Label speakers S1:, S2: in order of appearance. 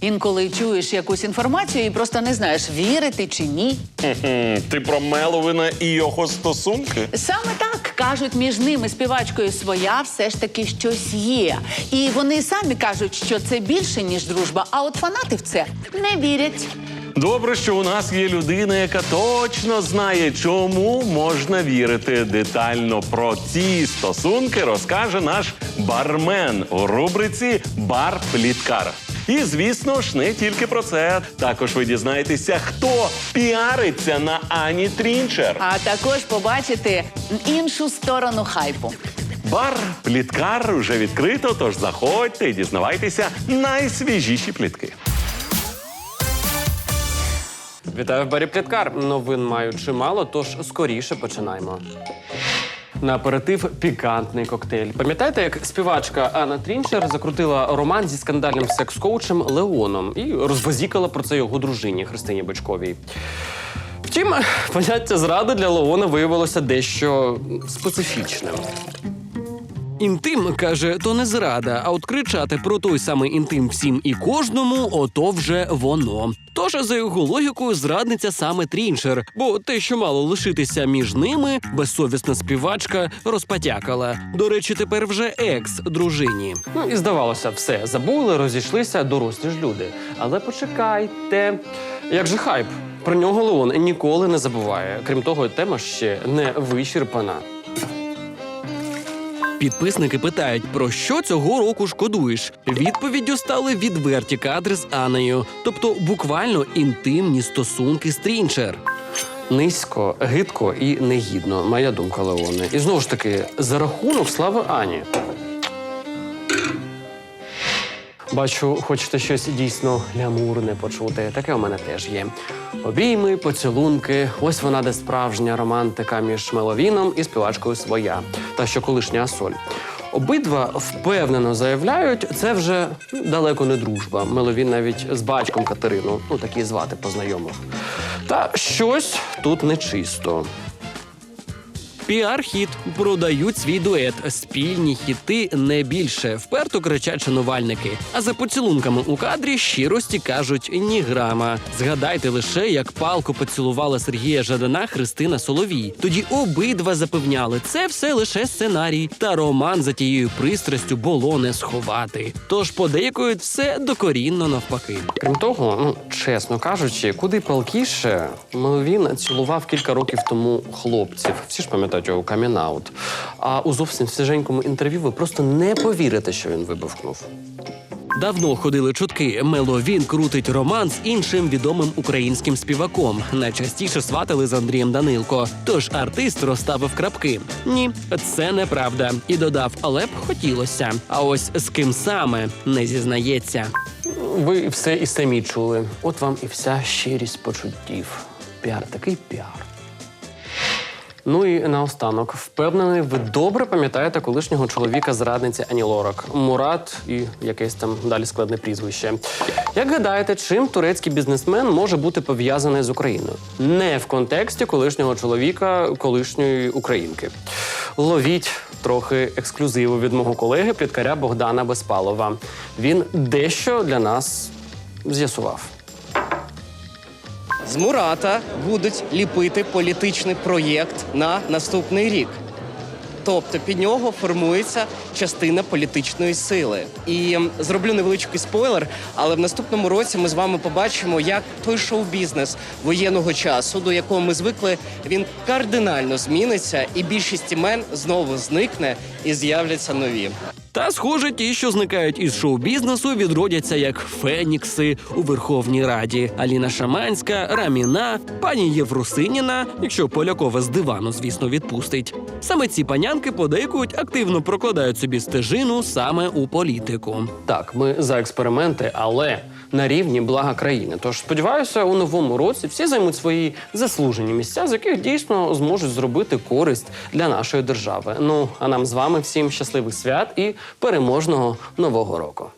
S1: Інколи чуєш якусь інформацію і просто не знаєш, вірити чи ні.
S2: Ти про Меловина і його стосунки?
S1: Саме так кажуть, між ними співачкою своя все ж таки щось є. І вони самі кажуть, що це більше, ніж дружба. А от фанати в це не вірять.
S2: Добре, що у нас є людина, яка точно знає, чому можна вірити. Детально про ці стосунки розкаже наш бармен у рубриці Бар Пліткар. І звісно ж, не тільки про це. Також ви дізнаєтеся, хто піариться на Ані Трінчер.
S1: А також побачити іншу сторону хайпу.
S2: Бар Пліткар вже відкрито, тож заходьте і дізнавайтеся найсвіжіші плітки.
S3: Вітаю в барі Пліткар. Новин маю чимало, тож скоріше починаємо. На аперитив пікантний коктейль. Пам'ятаєте, як співачка Анна Трінчер закрутила роман зі скандальним секс-коучем Леоном і розвозікала про це його дружині Христині Бичковій. Втім, поняття зради для Леона виявилося дещо специфічним. Інтим каже, то не зрада, а от кричати про той самий інтим всім і кожному, ото вже воно. Тож, за його логікою, зрадниця саме Трінчер, бо те, що мало лишитися між ними, безсовісна співачка розпатякала. До речі, тепер вже екс дружині. Ну і здавалося, все забули, розійшлися дорослі ж люди. Але почекайте, як же хайп? Про нього Леон ніколи не забуває. Крім того, тема ще не вичерпана. Підписники питають, про що цього року шкодуєш. Відповіддю стали відверті кадри з Анею, тобто буквально інтимні стосунки з Трінчер. Низько, гидко і негідно, моя думка, Леоне. І знову ж таки, за рахунок слави Ані. Бачу, хочете щось дійсно лямурне почути. Таке у мене теж є. Обійми, поцілунки. Ось вона, де справжня романтика між Меловіном і співачкою своя, та що колишня Асоль. Обидва впевнено заявляють, це вже ну, далеко не дружба. Меловін навіть з батьком Катерину, ну такі звати познайомив. Та щось тут нечисто. Піар-хіт продають свій дует. Спільні хіти не більше. Вперто кричать шанувальники. А за поцілунками у кадрі щирості кажуть ні грама. Згадайте лише, як палко поцілувала Сергія Жадана Христина Соловій. Тоді обидва запевняли, це все лише сценарій, та роман за тією пристрастю було не сховати. Тож подейкують все докорінно навпаки. Крім того, ну чесно кажучи, куди палкіше він цілував кілька років тому хлопців. Всі ж пам'ятають його камінаут. А у зовсім свіженькому інтерв'ю ви просто не повірите, що він вибухнув. Давно ходили чутки. Меловін крутить роман з іншим відомим українським співаком. Найчастіше сватали з Андрієм Данилко. Тож артист розставив крапки. Ні, це неправда. І додав, але б хотілося. А ось з ким саме не зізнається. Ви все і самі чули. От вам і вся щирість почуттів. Піар такий піар. Ну і наостанок, впевнений, ви добре пам'ятаєте колишнього чоловіка зрадниці Ані Лорак Мурат і якесь там далі складне прізвище. Як гадаєте, чим турецький бізнесмен може бути пов'язаний з Україною? Не в контексті колишнього чоловіка, колишньої українки. Ловіть трохи ексклюзиву від мого колеги пліткаря Богдана Безпалова. Він дещо для нас з'ясував.
S4: Мурата будуть ліпити політичний проєкт на наступний рік. Тобто під нього формується частина політичної сили. І зроблю невеличкий спойлер, але в наступному році ми з вами побачимо, як той шоу-бізнес воєнного часу, до якого ми звикли, він кардинально зміниться, і більшість імен знову зникне і з'являться нові.
S3: Та, схоже, ті, що зникають із шоу-бізнесу, відродяться як фенікси у Верховній Раді. Аліна Шаманська, Раміна, пані Євросиніна, якщо Полякова з дивану, звісно, відпустить. Саме ці панянки подейкують активно прокладають собі стежину саме у політику. Так, ми за експерименти, але на рівні блага країни. Тож сподіваюся, у новому році всі займуть свої заслужені місця, з яких дійсно зможуть зробити користь для нашої держави. Ну а нам з вами всім щасливих свят і переможного нового року.